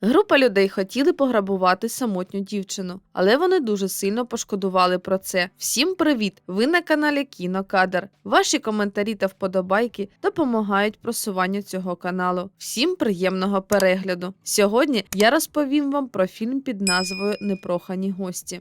Група людей хотіли пограбувати самотню дівчину, але вони дуже сильно пошкодували про це. Всім привіт! Ви на каналі Кінокадр. Ваші коментарі та вподобайки допомагають просуванню цього каналу. Всім приємного перегляду! Сьогодні я розповім вам про фільм під назвою Непрохані гості.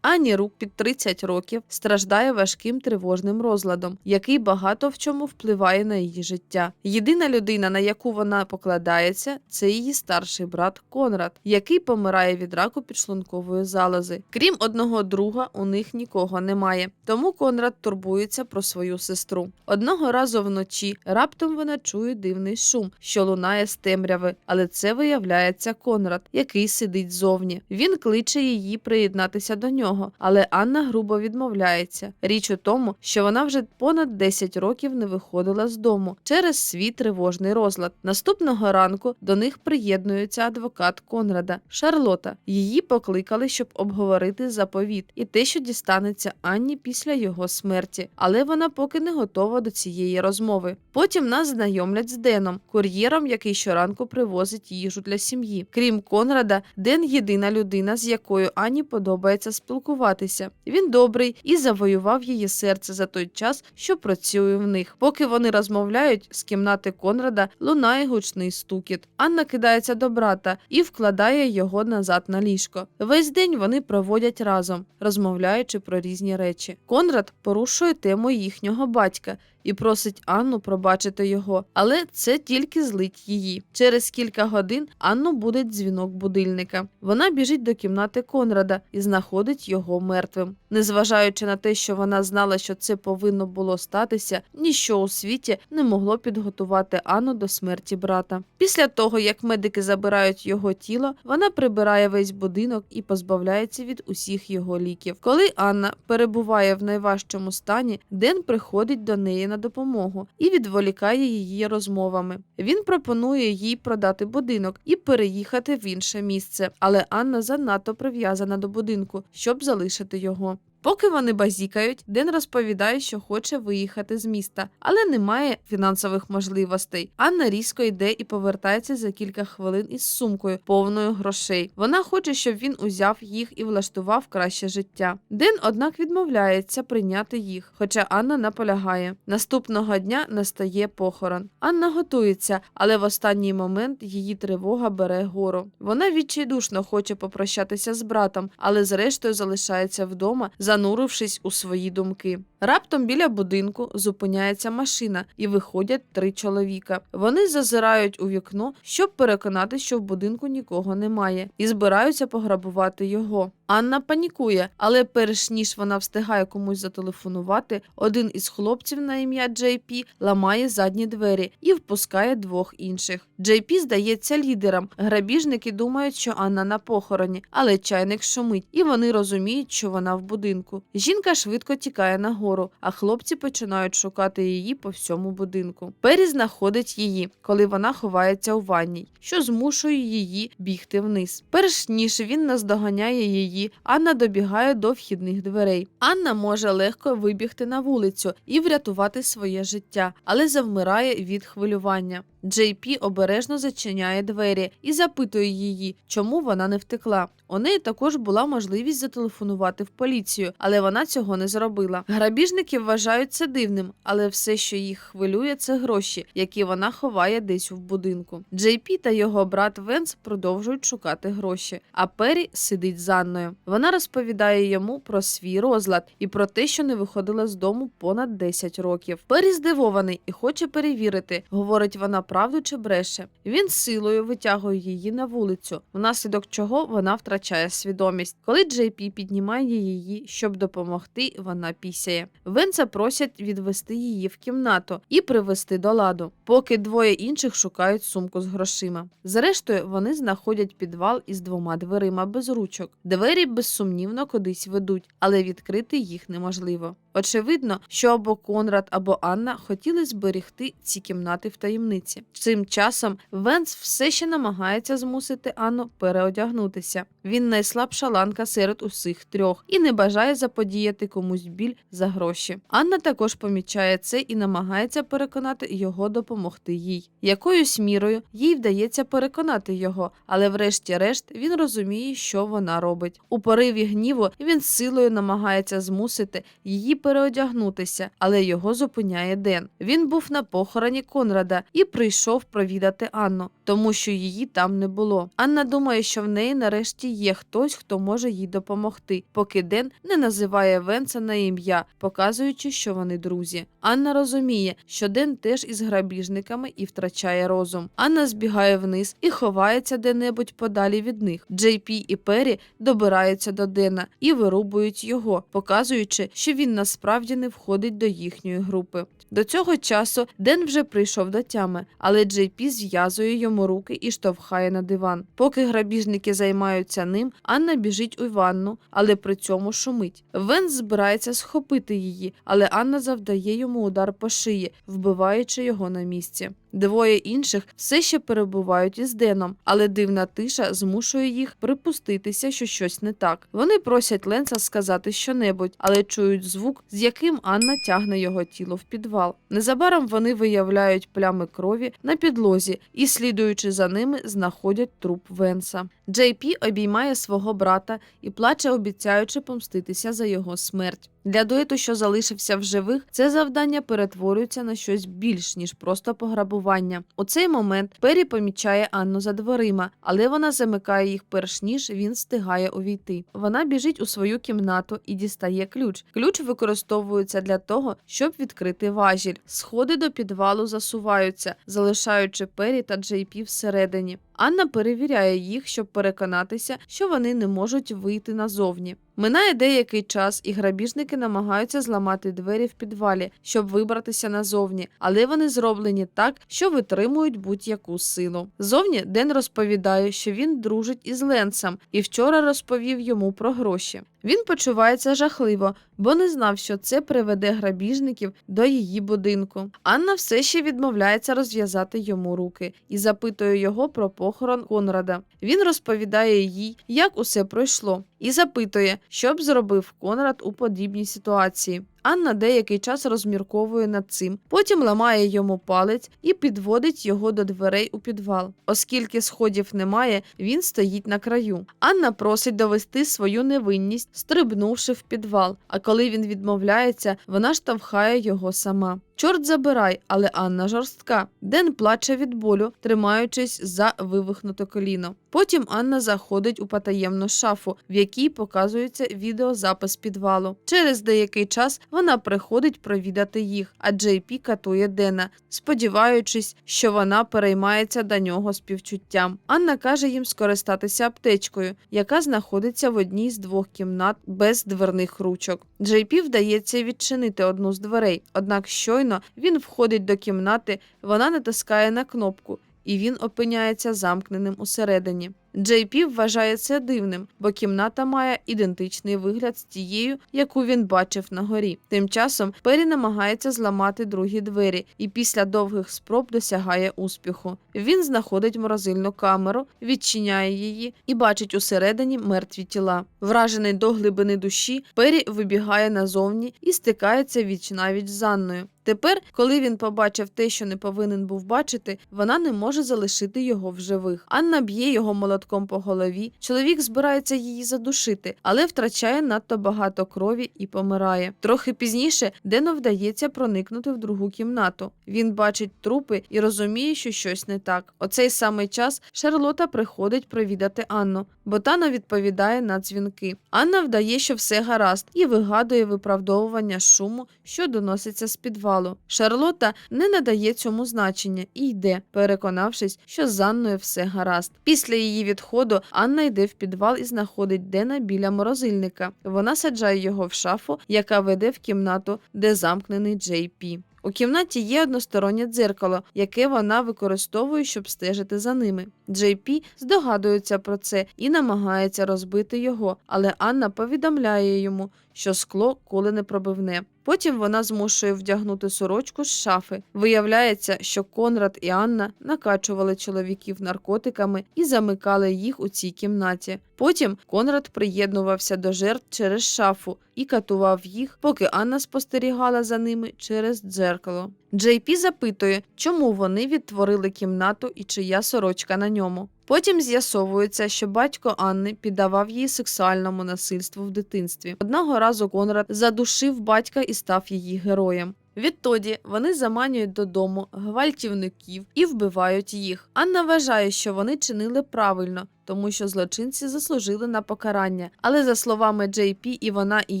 Ані Рук під 30 років страждає важким тривожним розладом, який багато в чому впливає на її життя. Єдина людина, на яку вона покладається, це її старший брат Конрад, який помирає від раку підшлункової залози. Крім одного друга, у них нікого немає. Тому Конрад турбується про свою сестру. Одного разу вночі раптом вона чує дивний шум, що лунає з темряви, але це виявляється Конрад, який сидить зовні. Він кличе її приєднатися до нього але Анна грубо відмовляється. Річ у тому, що вона вже понад 10 років не виходила з дому через свій тривожний розлад. Наступного ранку до них приєднується адвокат Конрада Шарлота. Її покликали, щоб обговорити заповіт і те, що дістанеться Анні після його смерті. Але вона поки не готова до цієї розмови. Потім нас знайомлять з Деном, кур'єром, який щоранку привозить їжу для сім'ї. Крім Конрада, Ден єдина людина, з якою Анні подобається спілкуватися спілкуватися. Він добрий і завоював її серце за той час, що працює в них. Поки вони розмовляють, з кімнати Конрада лунає гучний стукіт. Анна кидається до брата і вкладає його назад на ліжко. Весь день вони проводять разом, розмовляючи про різні речі. Конрад порушує тему їхнього батька. І просить Анну пробачити його, але це тільки злить її. Через кілька годин Анну буде дзвінок будильника. Вона біжить до кімнати Конрада і знаходить його мертвим. Незважаючи на те, що вона знала, що це повинно було статися, ніщо у світі не могло підготувати Анну до смерті брата. Після того, як медики забирають його тіло, вона прибирає весь будинок і позбавляється від усіх його ліків. Коли Анна перебуває в найважчому стані, Ден приходить до неї на допомогу і відволікає її розмовами. Він пропонує їй продати будинок і переїхати в інше місце, але Анна занадто прив'язана до будинку, щоб залишити його. Поки вони базікають, Ден розповідає, що хоче виїхати з міста, але немає фінансових можливостей. Анна різко йде і повертається за кілька хвилин із сумкою, повною грошей. Вона хоче, щоб він узяв їх і влаштував краще життя. Ден, однак, відмовляється прийняти їх, хоча Анна наполягає. Наступного дня настає похорон. Анна готується, але в останній момент її тривога бере гору. Вона відчайдушно хоче попрощатися з братом, але зрештою залишається вдома занурившись у свої думки. Раптом біля будинку зупиняється машина і виходять три чоловіка. Вони зазирають у вікно, щоб переконати, що в будинку нікого немає, і збираються пограбувати його. Анна панікує, але перш ніж вона встигає комусь зателефонувати, один із хлопців на ім'я Джей Пі ламає задні двері і впускає двох інших. Джей Пі здається лідером. Грабіжники думають, що Анна на похороні, але чайник шумить, і вони розуміють, що вона в будинку. Жінка швидко тікає нагору, а хлопці починають шукати її по всьому будинку. Пері знаходить її, коли вона ховається у ванній, що змушує її бігти вниз. Перш ніж він наздоганяє її, Анна добігає до вхідних дверей. Анна може легко вибігти на вулицю і врятувати своє життя, але завмирає від хвилювання. Джей Пі обережно зачиняє двері і запитує її, чому вона не втекла. У неї також була можливість зателефонувати в поліцію, але вона цього не зробила. Грабіжники вважають це дивним, але все, що їх хвилює, це гроші, які вона ховає десь в будинку. Джей Пі та його брат Венс продовжують шукати гроші. А Пері сидить з Анною. Вона розповідає йому про свій розлад і про те, що не виходила з дому понад 10 років. Пері здивований і хоче перевірити, говорить вона правду чи бреше. Він силою витягує її на вулицю, внаслідок чого вона втрачає свідомість. Коли Джей Пі піднімає її, щоб допомогти, вона пісяє. Венца просять відвести її в кімнату і привести до ладу, поки двоє інших шукають сумку з грошима. Зрештою, вони знаходять підвал із двома дверима без ручок. Двері безсумнівно кудись ведуть, але відкрити їх неможливо. Очевидно, що або Конрад, або Анна хотіли зберегти ці кімнати в таємниці. Цим часом Венс все ще намагається змусити Анну переодягнутися. Він найслабша ланка серед усіх трьох і не бажає заподіяти комусь біль за гроші. Анна також помічає це і намагається переконати його допомогти їй. Якоюсь мірою їй вдається переконати його, але врешті-решт він розуміє, що вона робить. У пориві гніву він силою намагається змусити її переодягнутися, але його зупиняє Ден. Він був на похороні Конрада і прийшов провідати Анну, тому що її там не було. Анна думає, що в неї нарешті є хтось, хто може їй допомогти, поки Ден не називає Венса на ім'я, показуючи, що вони друзі. Анна розуміє, що Ден теж із грабіжниками і втрачає розум. Анна збігає вниз і ховається де-небудь подалі від них. Джей Пі і Пері добираються до Дена і вирубують його, показуючи, що він насправді не входить до їхньої групи. До цього часу Ден вже прийшов до тями, але Джей Пі зв'язує йому руки і штовхає на диван. Поки грабіжники займаються ним, Анна біжить у ванну, але при цьому шумить. Венс збирається схопити її, але Анна завдає йому удар по шиї, вбиваючи його на місці. Двоє інших все ще перебувають із Деном, але дивна тиша змушує їх припуститися, що щось не так. Вони просять Ленса сказати щонебудь, але чують звук, з яким Анна тягне його тіло в підвал. Незабаром вони виявляють плями крові на підлозі і, слідуючи за ними, знаходять труп Венса. Джей Пі обіймає свого брата і плаче, обіцяючи помститися за його смерть. Для дуету, що залишився в живих, це завдання перетворюється на щось більш ніж просто пограбування. У цей момент Пері помічає Анну за дверима, але вона замикає їх перш ніж він встигає увійти. Вона біжить у свою кімнату і дістає ключ. Ключ використовується для того, щоб відкрити важіль. Сходи до підвалу засуваються, залишаючи Пері та Джей Пі всередині. Анна перевіряє їх, щоб переконатися, що вони не можуть вийти назовні. Минає деякий час, і грабіжники намагаються зламати двері в підвалі, щоб вибратися назовні, але вони зроблені так, що витримують будь-яку силу. Зовні Ден розповідає, що він дружить із Ленсом і вчора розповів йому про гроші. Він почувається жахливо, бо не знав, що це приведе грабіжників до її будинку. Анна все ще відмовляється розв'язати йому руки і запитує його про похорон Конрада. Він розповідає їй, як усе пройшло, і запитує, що б зробив Конрад у подібній ситуації. Анна деякий час розмірковує над цим, потім ламає йому палець і підводить його до дверей у підвал. Оскільки сходів немає, він стоїть на краю. Анна просить довести свою невинність, стрибнувши в підвал. А коли він відмовляється, вона штовхає його сама. Чорт забирай, але Анна жорстка. Ден плаче від болю, тримаючись за вивихнуте коліно. Потім Анна заходить у потаємну шафу, в якій показується відеозапис підвалу. Через деякий час вона приходить провідати їх, а Джей Пі катує Дена, сподіваючись, що вона переймається до нього співчуттям. Анна каже їм скористатися аптечкою, яка знаходиться в одній з двох кімнат без дверних ручок. Джей Пі вдається відчинити одну з дверей, однак щойно він входить до кімнати, вона натискає на кнопку, і він опиняється замкненим усередині. Джей Пі вважає це дивним, бо кімната має ідентичний вигляд з тією, яку він бачив на горі. Тим часом Пері намагається зламати другі двері і після довгих спроб досягає успіху. Він знаходить морозильну камеру, відчиняє її і бачить усередині мертві тіла. Вражений до глибини душі, Пері вибігає назовні і стикається віч навіть з Анною. Тепер, коли він побачив те, що не повинен був бачити, вона не може залишити його в живих. Анна б'є його молотком по голові. Чоловік збирається її задушити, але втрачає надто багато крові і помирає. Трохи пізніше Дену вдається проникнути в другу кімнату. Він бачить трупи і розуміє, що щось не так. У цей самий час Шарлота приходить провідати Анну, бо Тана відповідає на дзвінки. Анна вдає, що все гаразд, і вигадує виправдовування шуму, що доноситься з підвалу. Шарлота не надає цьому значення і йде, переконавшись, що з Анною все гаразд. Після її відходу Анна йде в підвал і знаходить Дена біля морозильника. Вона саджає його в шафу, яка веде в кімнату, де замкнений Джей Пі. У кімнаті є одностороннє дзеркало, яке вона використовує, щоб стежити за ними. Джей Пі здогадується про це і намагається розбити його, але Анна повідомляє йому, що скло коли не пробивне. Потім вона змушує вдягнути сорочку з шафи. Виявляється, що Конрад і Анна накачували чоловіків наркотиками і замикали їх у цій кімнаті. Потім Конрад приєднувався до жертв через шафу і катував їх, поки Анна спостерігала за ними через дзеркало. Джей Пі запитує, чому вони відтворили кімнату і чия сорочка на ньому. Потім з'ясовується, що батько Анни піддавав її сексуальному насильству в дитинстві. Одного разу Конрад задушив батька і став її героєм. Відтоді вони заманюють додому гвалтівників і вбивають їх. Анна вважає, що вони чинили правильно, тому що злочинці заслужили на покарання. Але за словами Джей Пі, і вона, і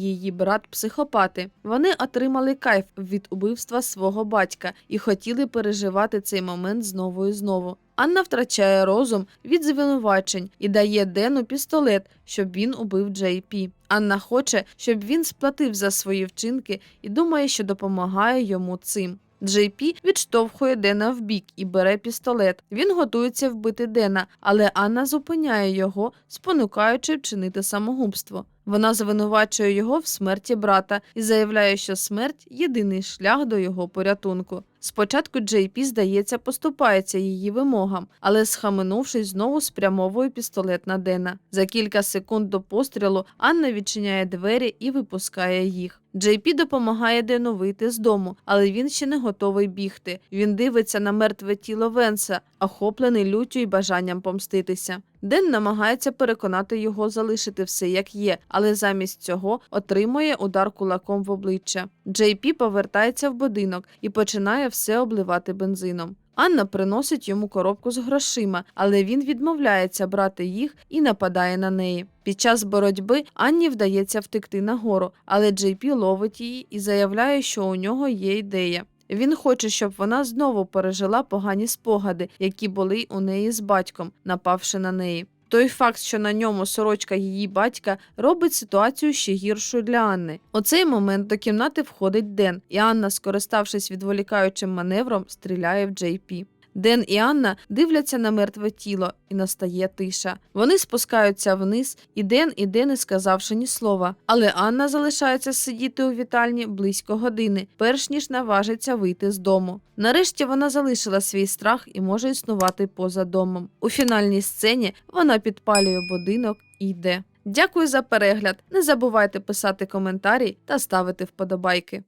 її брат психопати. Вони отримали кайф від убивства свого батька і хотіли переживати цей момент знову і знову. Анна втрачає розум від звинувачень і дає Дену пістолет, щоб він убив Джей Пі. Анна хоче, щоб він сплатив за свої вчинки і думає, що допомагає йому цим. Джей Пі відштовхує Дена вбік і бере пістолет. Він готується вбити Дена, але Анна зупиняє його, спонукаючи вчинити самогубство. Вона звинувачує його в смерті брата і заявляє, що смерть єдиний шлях до його порятунку. Спочатку Джей Пі, здається, поступається її вимогам, але, схаменувшись, знову спрямовує пістолет на Дена. За кілька секунд до пострілу Анна відчиняє двері і випускає їх. Джей Пі допомагає Дену вийти з дому, але він ще не готовий бігти. Він дивиться на мертве тіло Венса, охоплений люттю і бажанням помститися. Ден намагається переконати його залишити все як є, але замість цього отримує удар кулаком в обличчя. Джей Пі повертається в будинок і починає все обливати бензином. Анна приносить йому коробку з грошима, але він відмовляється брати їх і нападає на неї. Під час боротьби Анні вдається втекти нагору, але Джей Пі ловить її і заявляє, що у нього є ідея. Він хоче, щоб вона знову пережила погані спогади, які були у неї з батьком, напавши на неї. Той факт, що на ньому сорочка її батька, робить ситуацію ще гіршою для Анни. У цей момент до кімнати входить Ден, і Анна, скориставшись відволікаючим маневром, стріляє в Джей Пі. Ден і Анна дивляться на мертве тіло, і настає тиша. Вони спускаються вниз, і Ден іде, не сказавши ні слова. Але Анна залишається сидіти у вітальні близько години, перш ніж наважиться вийти з дому. Нарешті вона залишила свій страх і може існувати поза домом. У фінальній сцені вона підпалює будинок і йде. Дякую за перегляд. Не забувайте писати коментарі та ставити вподобайки.